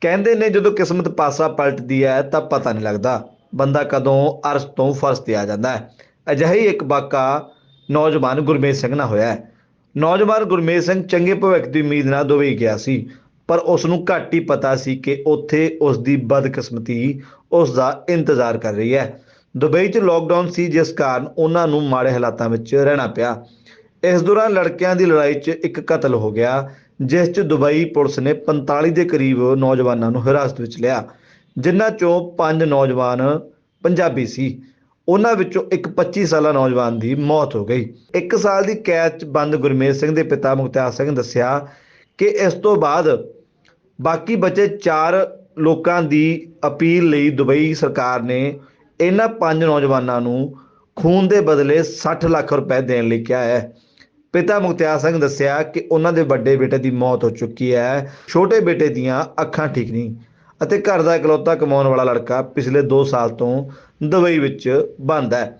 ਕਹਿੰਦੇ ਨੇ ਜਦੋਂ ਕਿਸਮਤ ਪਾਸਾ ਪਲਟਦੀ ਹੈ ਤਾਂ ਪਤਾ ਨਹੀਂ ਲੱਗਦਾ। ਬੰਦਾ ਕਦੋਂ ਅਰਸ਼ ਤੋਂ ਫਰਸ਼ ਤੇ ਆ ਜਾਂਦਾ ਹੈ। ਅਜਿਹਾ ਇੱਕ ਵਾਕਾ ਨੌਜਵਾਨ ਗੁਰਮੇਜ ਸਿੰਘ ਨਾਲ ਹੋਇਆ ਹੈ। ਨੌਜਵਾਨ ਗੁਰਮੇਜ ਸਿੰਘ ਚੰਗੇ ਭਵਿੱਖ ਦੀ ਉਮੀਦ ਨਾਲ ਦੁਬਈ ਗਿਆ ਸੀ, ਪਰ ਉਸ ਨੂੰ ਘੱਟ ਹੀ ਪਤਾ ਸੀ ਕਿ ਉੱਥੇ ਉਸ ਦੀ ਬਦਕਿਸਮਤੀ ਉਸ ਦਾ ਇੰਤਜ਼ਾਰ ਕਰ ਰਹੀ ਹੈ। ਦੁਬਈ 'ਚ ਲੋਕਡਾਊਨ ਸੀ, ਜਿਸ ਕਾਰਨ ਉਹਨਾਂ ਨੂੰ ਮਾੜੇ ਹਾਲਾਤਾਂ ਵਿੱਚ ਰਹਿਣਾ ਪਿਆ। ਇਸ ਦੌਰਾਨ ਲੜਕਿਆਂ ਦੀ ਲੜਾਈ 'ਚ ਇੱਕ ਕਤਲ ਹੋ ਗਿਆ। ਜਿਸ 'ਚ ਦੁਬਈ ਪੁਲਿਸ ਨੇ 45 ਦੇ ਕਰੀਬ ਨੌਜਵਾਨਾਂ ਨੂੰ ਹਿਰਾਸਤ ਵਿੱਚ ਲਿਆ, ਜਿਨ੍ਹਾਂ 'ਚੋਂ 5 ਨੌਜਵਾਨ ਪੰਜਾਬੀ ਸੀ। ਉਹਨਾਂ ਵਿੱਚੋਂ ਇੱਕ 25 ਸਾਲਾ ਨੌਜਵਾਨ ਦੀ ਮੌਤ ਹੋ ਗਈ। 1 ਸਾਲ ਦੀ ਕੈਦ 'ਚ ਬੰਦ ਗੁਰਮੇਜ ਸਿੰਘ ਦੇ ਪਿਤਾ ਮੁਖਤਿਆਰ ਸਿੰਘ ਦੱਸਿਆ ਕਿ ਇਸ ਤੋਂ ਬਾਅਦ ਬਾਕੀ ਬਚੇ 4 ਲੋਕਾਂ ਦੀ ਅਪੀਲ ਲਈ ਦੁਬਈ ਸਰਕਾਰ ਨੇ ਇਹਨਾਂ ਪੰਜ ਨੌਜਵਾਨਾਂ ਨੂੰ ਖੂਨ ਦੇ ਬਦਲੇ 60 ਲੱਖ ਰੁਪਏ ਦੇਣ ਲਈ ਕਿਹਾ ਹੈ। ਪਿਤਾ ਮੁਖਤਿਆਰ ਸਿੰਘ ਦੱਸਿਆ ਕਿ ਉਹਨਾਂ ਦੇ ਵੱਡੇ ਬੇਟੇ ਦੀ ਮੌਤ ਹੋ ਚੁੱਕੀ ਹੈ। ਛੋਟੇ ਬੇਟੇ ਦੀਆਂ ਅੱਖਾਂ ਠੀਕ ਨਹੀਂ ਅਤੇ ਘਰ ਦਾ ਇਕਲੌਤਾ ਕਮਾਉਣ ਵਾਲਾ ਲੜਕਾ ਪਿਛਲੇ 2 ਸਾਲ ਤੋਂ ਦੁਬਈ ਵਿੱਚ ਬੰਦ ਹੈ।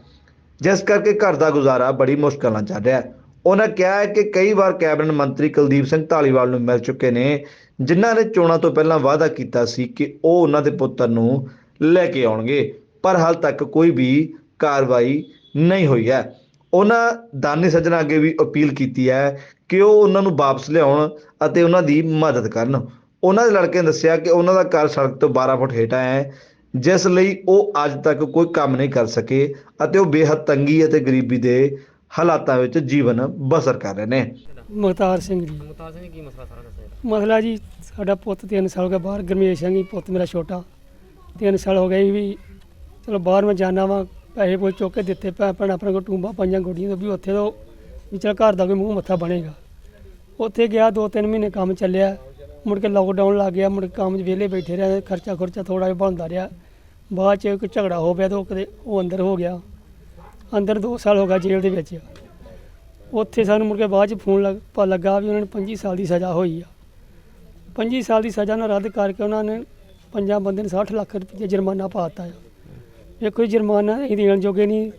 ਜਿਸ ਕਰਕੇ ਘਰ ਦਾ ਗੁਜ਼ਾਰਾ ਬੜੀ ਮੁਸ਼ਕਲ ਨਾਲ ਚੱਲ ਰਿਹਾ ਹੈ। ਉਹਨਾਂ ਕਿਹਾ ਹੈ ਕਿ ਕਈ ਵਾਰ ਕੈਬਨਿਟ ਮੰਤਰੀ ਕੁਲਦੀਪ ਸਿੰਘ ਢਾਲੀਵਾਲ ਨੂੰ ਮਿਲ ਚੁੱਕੇ ਨੇ, ਜਿਨ੍ਹਾਂ ਨੇ ਚੋਣਾਂ ਤੋਂ ਪਹਿਲਾਂ ਵਾਅਦਾ ਕੀਤਾ ਸੀ ਕਿ ਉਹ ਉਹਨਾਂ ਦੇ ਪੁੱਤਰ ਨੂੰ ਲੈ ਕੇ ਆਉਣਗੇ, ਪਰ ਹਾਲ ਤੱਕ ਕੋਈ ਵੀ ਕਾਰਵਾਈ ਨਹੀਂ ਹੋਈ ਹੈ। ਉਹਨਾਂ ਦਾਨੀ ਸੱਜਣਾ ਅੱਗੇ ਵੀ ਅਪੀਲ ਕੀਤੀ ਹੈ ਕਿ ਉਹ ਉਹਨਾਂ ਨੂੰ ਵਾਪਸ ਲਿਆਉਣ ਅਤੇ ਉਹਨਾਂ ਦੀ ਮਦਦ ਕਰਨ। ਉਹਨਾਂ ਦੇ ਲੜਕੇ ਨੇ ਦੱਸਿਆ ਕਿ ਉਹਨਾਂ ਦਾ ਘਰ ਸੜਕ ਤੋਂ 12 ਫੁੱਟ ਹੇਠਾਂ ਹੈ ਜਿਸ ਲਈ ਉਹ ਅੱਜ ਤੱਕ ਕੋਈ ਕੰਮ ਨਹੀਂ ਕਰ ਸਕੇ ਅਤੇ ਉਹ ਬੇਹੱਦ ਤੰਗੀ ਅਤੇ ਗਰੀਬੀ ਦੇ ਹਾਲਾਤਾਂ ਵਿੱਚ ਜੀਵਨ ਬਸਰ ਕਰ ਰਹੇ ਨੇ। ਮੁਖਤਾਰ ਸਿੰਘ ਜੀ। ਮੁਤਾਜ਼ ਨੇ ਕੀ ਮਸਲਾ ਸਾਰਾ ਦੱਸਿਆ ਮਸਲਾ ਜੀ ਸਾਡਾ ਪੁੱਤ 3 ਸਾਲ ਹੋ ਗਿਆ ਬਾਹਰ ਗਰਮੇਸ਼ ਸਿੰਘ ਜੀ ਪੁੱਤ ਮੇਰਾ ਛੋਟਾ। 3 ਸਾਲ ਹੋ ਗਏ ਵੀ ਚਲੋ ਬਾਹਰ ਮੈਂ ਜਾਣਾ ਵਾਂ ਪੈਸੇ ਕੋਈ ਚੁੱਕ ਕੇ ਦਿੱਤੇ, ਭੈਣ ਭੈਣ ਆਪਣੇ ਕੋਲ ਟੂੰਬਾ ਪੰਜਾਂ ਗੋਡੀਆਂ ਤੋਂ ਵੀ ਉੱਥੇ ਤੋਂ ਵੀ ਚੱਲ ਘਰ ਦਾ ਕੋਈ ਮੂੰਹ ਮੱਥਾ ਬਣੇਗਾ। ਉੱਥੇ ਗਿਆ 2-3 ਮਹੀਨੇ ਕੰਮ ਚੱਲਿਆ, ਮੁੜ ਕੇ ਲੋਕਡਾਊਨ ਲੱਗ ਗਿਆ, ਮੁੜ ਕੇ ਕੰਮ 'ਚ ਵਿਹਲੇ ਬੈਠੇ ਰਹੇ, ਖਰਚਾ ਖੁਰਚਾ ਥੋੜਾ ਜਿਹਾ ਬਣਦਾ ਰਿਹਾ। ਬਾਅਦ 'ਚ ਕੋਈ ਝਗੜਾ ਹੋ ਪਿਆ ਤਾਂ ਉਹ ਕਦੇ ਉਹ ਅੰਦਰ ਹੋ ਗਿਆ। ਅੰਦਰ 2 ਸਾਲ ਹੋ ਗਿਆ ਜੇਲ੍ਹ ਦੇ ਵਿੱਚ। ਉੱਥੇ ਸਾਨੂੰ ਮੁੜ ਕੇ ਬਾਅਦ 'ਚ ਫੋਨ ਲੱਗ ਪਾ ਲੱਗਾ ਵੀ ਉਹਨਾਂ ਨੂੰ 25 ਸਾਲ ਦੀ ਸਜ਼ਾ ਹੋਈ ਆ। 25 ਸਾਲ ਦੀ ਸਜ਼ਾ ਨਾਲ ਰੱਦ ਕਰਕੇ ਉਹਨਾਂ ਨੇ ਪੰਜਾਂ ਬੰਦੇ ਨੂੰ 60 ਲੱਖ ਰੁਪਏ ਜੁਰਮਾਨਾ ਪਾਤਾ ਆ। ਵੇਖੋ ਜੀ ਜੁਰਮਾਨਾ ਅਸੀਂ ਦੇਣ ਜੋਗੇ ਨਹੀਂ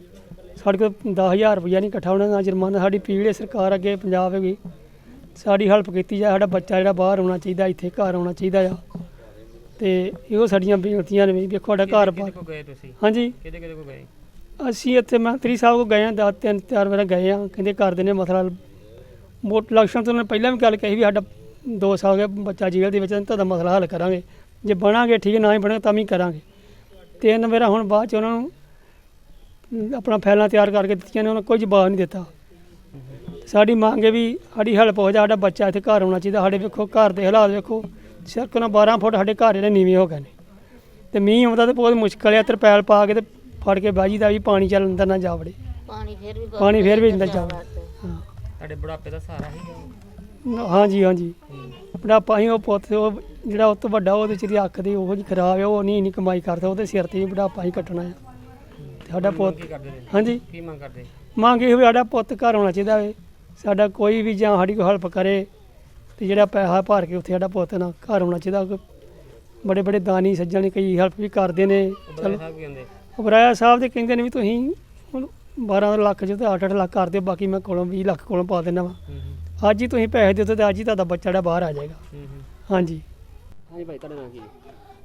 ਸਾਡੇ ਕੋਲ 10000 ਰੁਪਇਆ ਨਹੀਂ ਇਕੱਠਾ ਹੋਣਾ ਨਾ ਜੁਰਮਾਨਾ ਸਾਡੀ ਪੀੜੇ ਸਰਕਾਰ ਅੱਗੇ ਪੰਜਾਬ ਹੈਗੀ। ਸਾਡੀ ਹੈਲਪ ਕੀਤੀ ਜਾਏ ਸਾਡਾ ਬੱਚਾ ਜਿਹੜਾ ਬਾਹਰ ਆਉਣਾ ਚਾਹੀਦਾ ਇੱਥੇ ਘਰ ਆਉਣਾ ਚਾਹੀਦਾ ਆ। ਤੇ ਇਹੋ ਸਾਡੀਆਂ ਬੇਨਤੀਆਂ ਨੇ ਵੀ ਵੇਖੋ ਸਾਡਾ ਘਰ ਕਿਹਦੇ ਬਾਹਰ ਕੋ ਗਏ ਤੁਸੀਂ? ਹਾਂਜੀ। ਕਿਹਦੇ ਕਿਹਦੇ ਕੋ ਗਏ? ਅਸੀਂ ਇੱਥੇ ਮੰਤਰੀ ਸਾਹਿਬ ਕੋ ਗਏ ਆ ਦਸ ਤਿੰਨ ਚਾਰ ਵਾਰ ਗਏ ਆ ਕਹਿੰਦੇ ਕਰ ਦਿੰਦੇ ਮਸਲਾ ਮੋਟ ਇਲੈਕਸ਼ਨ ਤੋਂ ਉਹਨੇ ਪਹਿਲਾਂ ਵੀ ਗੱਲ ਕਹੀ ਵੀ ਸਾਡਾ 2 ਸਾਲ ਹੋ ਗਏ ਬੱਚਾ ਜੇਲ੍ਹ ਦੇ ਵਿੱਚ ਹੈ, ਤੁਹਾਡਾ ਮਸਲਾ ਹੱਲ ਕਰਾਂਗੇ। ਜੇ ਬਣਾਂਗੇ ਠੀਕ ਨਾ ਹੀ ਬਣੇਗਾ ਤਾਂ ਵੀ ਕਰਾਂਗੇ। ਤਿੰਨ ਵਾਰ ਹੁਣ ਬਾਅਦ ਚ ਉਹਨਾਂ ਨੂੰ ਆਪਣਾ ਫਾਈਲਾਂ ਤਿਆਰ ਕਰਕੇ ਦਿੱਤੀਆਂ ਨੇ ਉਹਨਾਂ ਕੋਈ ਜਵਾਬ ਨਹੀਂ ਦਿੱਤਾ। ਸਾਡੀ ਮੰਗ ਹੈ ਵੀ ਸਾਡੀ ਹੈਲਪ ਹੋ ਜਾ ਸਾਡਾ ਬੱਚਾ ਇੱਥੇ ਘਰ ਆਉਣਾ ਚਾਹੀਦਾ ਸਾਡੇ ਵੇਖੋ ਘਰ ਦੇ ਹਾਲਾਤ ਵੇਖੋ ਸੜਕ ਨਾਲ 12 ਫੁੱਟ ਸਾਡੇ ਘਰ ਜਿਹੜੇ ਨੀਵੇਂ ਹੋ ਗਏ ਨੇ। ਤੇ ਮੀਂਹ ਆਉਂਦਾ ਤੇ ਬਹੁਤ ਮੁਸ਼ਕਲ ਆ ਤਰਪੈਲ ਪਾ ਕੇ ਤੇ ਫੜ ਕੇ ਬਾਜੀ ਦਾ ਵੀ ਪਾਣੀ ਚੱਲ ਅੰਦਰ ਨਾ ਜਾ ਵੜੇ ਪਾਣੀ ਫੇਰ ਵੀ ਪਾਣੀ ਫੇਰ ਵੀ ਅੰਦਰ ਜਾ ਵੜੇ ਹਾਂ। ਤੁਹਾਡੇ ਬੁਢਾਪੇ ਦਾ ਸਹਾਰਾ ਹੀ ਹਾਂਜੀ ਹਾਂਜੀ। ਹੀ। ਉਹ ਪੁੱਤ ਉਹ ਜਿਹੜਾ ਉਹ ਤੋਂ ਵੱਡਾ ਉਹਦੇ ਚ ਦੀ ਅੱਖ ਦੀ ਉਹ ਜੀ ਖਰਾਬ ਹੈ ਉਹ ਨਹੀਂ ਇੰਨੀ ਕਮਾਈ ਕਰਦਾ ਉਹਦੇ ਸਿਰ ਤੇ ਵੀ ਬੁਢਾਪਾ ਹੀ ਕੱਟਣਾ ਹੈ ਤੇ ਸਾਡਾ ਪੁੱਤ ਕੀ ਕਰਦੇ ਨੇ? ਹਾਂਜੀ। ਕੀ ਮੰਗ ਕਰਦੇ? ਮੰਗ ਇਹ ਵੀ ਸਾਡਾ ਪੁੱਤ ਘਰ ਆਉਣਾ ਚਾਹੀਦਾ ਵੇ। ਸਾਡਾ ਕੋਈ ਵੀ ਜਾਂ ਸਾਡੀ ਕੋਈ ਹੈਲਪ ਕਰੇ ਤੇ ਜਿਹੜਾ ਪੈਸਾ ਭਰ ਕੇ ਉੱਥੇ ਸਾਡਾ ਪੁੱਤ ਨਾ ਘਰ ਆਉਣਾ ਚਾਹੀਦਾ। ਬੜੇ ਬੜੇ ਦਾਨੀ ਸੱਜਣ ਕਈ ਹੈਲਪ ਵੀ ਕਰਦੇ ਨੇ। ਚਲੋ। ਸਾਹਿਬ ਕੀ ਕਹਿੰਦੇ ਉਬਰਾਇਆ ਸਾਹਿਬ ਦੇ ਕਹਿੰਦੇ ਨੇ ਵੀ ਤੁਸੀਂ ਹੁਣ 12 ਲੱਖ ਚ ਤੇ 8-8 ਲੱਖ ਕਰ ਦਿਓ ਬਾਕੀ ਮੈਂ ਕੋਲੋਂ 20 ਲੱਖ ਕੋਲੋਂ ਪਾ ਦਿੰਦਾ ਵਾ। ਹੂੰ ਹੂੰ। ਅੱਜ ਹੀ ਤੁਸੀਂ ਪੈਸੇ ਦਿਓ ਤੇ ਅੱਜ ਹੀ ਤੁਹਾਡਾ ਬੱਚਾ ਜਿਹੜਾ ਬਾਹਰ ਆ ਜਾਏਗਾ। ਹੂੰ ਹੂੰ। ਹਾਂਜੀ। ਹਾਂਜੀ ਭਾਈ ਤੁਹਾਡਾ ਨਾਮ ਕੀ ਹੈ?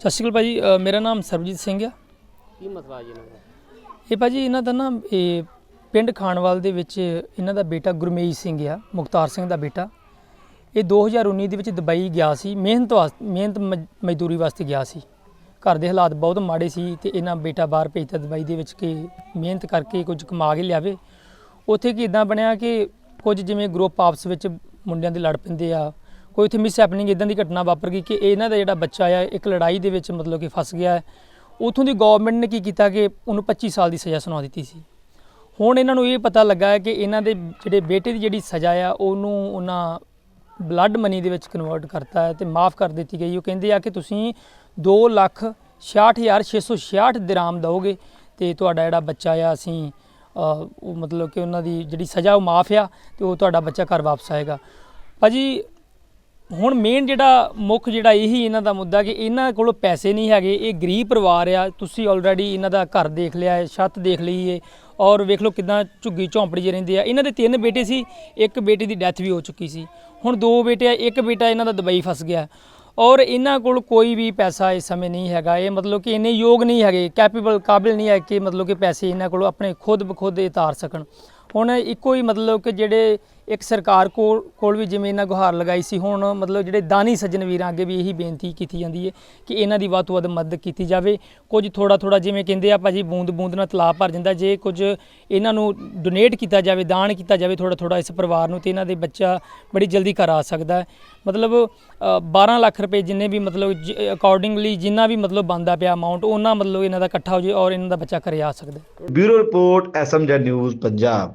ਸਤਿ ਸ਼੍ਰੀ ਅਕਾਲ ਭਾਜੀ ਅ, ਮੇਰਾ ਨਾਮ ਸਰਬਜੀਤ ਸਿੰਘ ਆ। ਕੀ ਮਸਲਾ ਜੀ ਇਹਨਾਂ ਦਾ? ਇਹ ਭਾਜੀ ਇਹਨਾਂ ਦਾ ਨਾ ਇਹ ਪਿੰਡ ਖਾਨਵਾਲ ਦੇ ਵਿੱਚ ਇਹਨਾਂ ਦਾ ਬੇਟਾ ਗੁਰਮੇਜ ਸਿੰਘ ਆ ਮੁਖਤਾਰ ਸਿੰਘ ਦਾ ਬੇਟਾ। ਇਹ 2019 ਦੇ ਵਿੱਚ ਦੁਬਈ ਗਿਆ ਸੀ ਮਿਹਨਤ ਵਾਸਤੇ ਮਿਹਨਤ ਮਜ਼- ਮਜ਼ਦੂਰੀ ਵਾਸਤੇ ਗਿਆ ਸੀ। ਘਰ ਦੇ ਹਾਲਾਤ ਬਹੁਤ ਮਾੜੇ ਸੀ ਤੇ ਇਹਨਾਂ ਬੇਟਾ ਬਾਹਰ ਭੇਜਤਾ ਦੁਬਈ ਦੇ ਵਿੱਚ ਕਿ ਮਿਹਨਤ ਕਰਕੇ ਕੁਝ ਕਮਾ ਕੇ ਲਿਆਵੇ। ਉੱਥੇ ਕੀ ਇਦਾਂ ਬਣਿਆ ਕਿ ਕੁਝ ਜਿਵੇਂ ਗਰੁੱਪ ਆਪਸ ਵਿੱਚ ਮੁੰਡਿਆਂ ਦੇ ਲੜ ਪੈਂਦੇ ਆ, ਕੋਈ ਉੱਥੇ ਮਿਸ ਹੈਪਨਿੰਗ ਇਦਾਂ ਦੀ ਘਟਨਾ ਵਾਪਰ ਗਈ ਕਿ ਇਹਨਾਂ ਦਾ ਜਿਹੜਾ ਬੱਚਾ ਆ, ਇੱਕ ਲੜਾਈ ਦੇ ਵਿੱਚ ਮਤਲਬ ਕਿ ਫਸ ਗਿਆ ਹੈ। ਉਥੋਂ ਦੀ ਗਵਰਨਮੈਂਟ ਨੇ ਕੀ ਕੀਤਾ ਕਿ ਉਹਨੂੰ 25 ਸਾਲ ਦੀ ਸਜ਼ਾ ਸੁਣਾ ਦਿੱਤੀ ਸੀ। ਹੁਣ ਇਹਨਾਂ ਨੂੰ ਇਹ ਪਤਾ ਲੱਗਾ ਹੈ ਕਿ ਇਹਨਾਂ ਦੇ ਜਿਹੜੇ ਬੇਟੇ ਦੀ ਜਿਹੜੀ ਸਜ਼ਾ ਆ, ਉਹਨੂੰ ਉਹਨਾਂ ਬਲੱਡ ਮਨੀ ਦੇ ਵਿੱਚ ਕਨਵਰਟ ਕਰਤਾ ਹੈ ਤੇ ਮਾਫ ਕਰ ਦਿੱਤੀ ਗਈ। ਉਹ ਕਹਿੰਦੇ ਆ ਕਿ ਤੁਸੀਂ 2 ਲੱਖ 66666 ਦਿਰਾਮ ਦਿਓਗੇ ਤੇ ਤੁਹਾਡਾ ਜਿਹੜਾ ਬੱਚਾ ਆ, ਅਸੀਂ ਉਹ ਮਤਲਬ ਕਿ ਉਹਨਾਂ ਦੀ ਜਿਹੜੀ ਸਜ਼ਾ, ਉਹ ਮਾਫ ਆ ਤੇ ਉਹ ਤੁਹਾਡਾ ਬੱਚਾ ਘਰ ਵਾਪਸ ਆਏਗਾ। ਭਾਜੀ, ਹੁਣ ਮੇਨ ਜਿਹੜਾ ਮੁੱਖ ਜਿਹੜਾ ਇਹੀ ਇਹਨਾਂ ਦਾ ਮੁੱਦਾ ਕਿ ਇਹਨਾਂ ਕੋਲ ਪੈਸੇ ਨਹੀਂ ਹੈਗੇ, ਇਹ ਗਰੀਬ ਪਰਿਵਾਰ ਆ। ਤੁਸੀਂ ਆਲਰੇਡੀ ਇਹਨਾਂ ਦਾ ਘਰ ਦੇਖ ਲਿਆ ਹੈ, ਛੱਤ ਦੇਖ ਲਈ ਹੈ ਔਰ ਵੇਖ ਲਓ ਕਿਦਾਂ ਝੁੱਗੀ ਝੌਂਪੜੀ 'ਚ ਰਹਿੰਦੇ ਆ। ਇਹਨਾਂ ਦੇ ਤਿੰਨ ਬੇਟੇ ਸੀ, ਇੱਕ ਬੇਟੇ ਦੀ ਡੈਥ ਵੀ ਹੋ ਚੁੱਕੀ ਸੀ। ਹੁਣ ਦੋ ਬੇਟੇ ਆ, ਇੱਕ ਬੇਟਾ ਇਹਨਾਂ ਦਾ ਦੁਬਈ ਫਸ ਗਿਆ। ਔਰ ਇਹਨਾਂ ਕੋਲ ਕੋਈ ਵੀ ਪੈਸਾ ਇਸ ਸਮੇਂ ਨਹੀਂ ਹੈਗਾ। ਇਹ ਮਤਲਬ ਕਿ ਇੰਨੇ ਯੋਗ ਨਹੀਂ ਹੈਗੇ ਕੈਪੇਬਲ ਕਾਬਿਲ ਨਹੀਂ ਹੈ ਕਿ ਮਤਲਬ ਕਿ ਪੈਸੇ ਇਹਨਾਂ ਕੋਲ ਆਪਣੇ ਖੁਦ ਬਖੁਦ ਉਤਾਰ ਸਕਣ। ਹੁਣ ਇੱਕੋ ਹੀ ਮਤਲਬ ਕਿ ਜਿਹੜੇ ਇੱਕ ਸਰਕਾਰ ਕੋਲ ਕੋਲ ਵੀ ਜਿਵੇਂ ਇਹਨਾਂ ਗੁਹਾਰ ਲਗਾਈ ਸੀ ਹੁਣ ਮਤਲਬ ਜਿਹੜੇ ਦਾਨੀ ਸੱਜਣ ਵੀਰਾਂ ਅੱਗੇ ਵੀ ਇਹੀ ਬੇਨਤੀ ਕੀਤੀ ਜਾਂਦੀ ਹੈ ਕਿ ਇਹਨਾਂ ਦੀ ਵੱਧ ਤੋਂ ਵੱਧ ਮਦਦ ਕੀਤੀ ਜਾਵੇ। ਕੁਝ ਥੋੜਾ ਥੋੜਾ ਜਿਵੇਂ ਕਹਿੰਦੇ ਆ ਭਾਜੀ ਬੂੰਦ ਬੂੰਦ ਨਾਲ ਤਲਾਬ ਭਰ ਜਾਂਦਾ ਜੇ ਕੁਝ ਇਹਨਾਂ ਨੂੰ ਡੋਨੇਟ ਕੀਤਾ ਜਾਵੇ ਦਾਨ ਕੀਤਾ ਜਾਵੇ ਥੋੜਾ ਥੋੜਾ ਇਸ ਪਰਿਵਾਰ ਨੂੰ ਤੇ ਇਹਨਾਂ ਦੇ ਬੱਚਾ ਬੜੀ ਜਲਦੀ ਘਰ ਆ ਸਕਦਾ ਹੈ। ਮਤਲਬ ਅ, 12 ਲੱਖ ਰੁਪਏ ਜਿੰਨੇ ਵੀ ਮਤਲਬ ਅਕੋਰਡਿੰਗਲੀ ਜਿੰਨਾ ਵੀ ਮਤਲਬ ਬੰਦਾ ਪਿਆ ਅਮਾਉਂਟ ਉਹਨਾਂ ਮਤਲਬ ਇਹਨਾਂ ਦਾ ਇਕੱਠਾ ਹੋ ਜੇ ਔਰ ਇਹਨਾਂ ਦਾ ਬੱਚਾ ਘਰੇ ਆ ਸਕਦਾ bureau report SMG news Punjab.